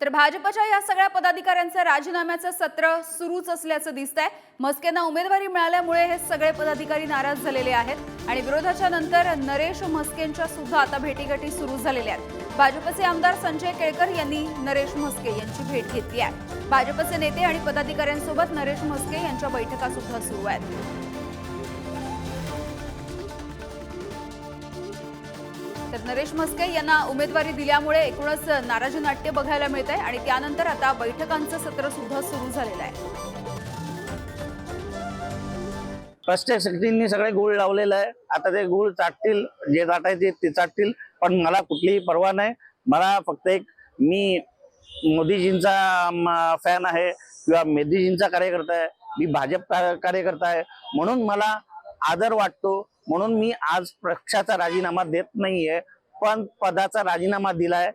तर भाजपच्या या सगळ्या पदाधिकाऱ्यांचं राजीनाम्याचं सत्र सुरूच असल्याचं दिसतंय. मस्केंना उमेदवारी मिळाल्यामुळे हे सगळे पदाधिकारी नाराज झालेले आहेत. आणि विरोधाच्या नंतर नरेश म्हस्केंच्या सुद्धा आता भेटीगाठी सुरू झालेल्या आहेत. भाजपचे आमदार संजय केळकर यांनी नरेश म्हस्के यांची भेट घेतली आहे. भाजपचे नेते आणि पदाधिकाऱ्यांसोबत नरेश म्हस्के यांच्या बैठका सुद्धा सुरू आहेत. तर नरेश मस्के यांना उमेदवारी दिल्यामुळे एकूणच नाराजी नाट्य बघायला मिळत आहे आणि त्यानंतर आता बैठकांचं सत्र सुद्धा सुरू झालेलं आहे. प्रत्येक शक्तींनी सगळे गुळ लावलेलं आहे. आता ते गुळ चाटतील जे चाटायचे ते चाटतील पण मला कुठलीही पर्वा नाही. मला फक्त एक मी मोदीजींचा फॅन आहे किंवा मोदीजींचा कार्यकर्ता आहे. मी भाजप कार्यकर्ता आहे. म्हणून मला आदर वाटतो. म्हणून मी आज पक्षाचा राजीनामा देत नाहीये पण पदाचा राजीनामा दिलाय.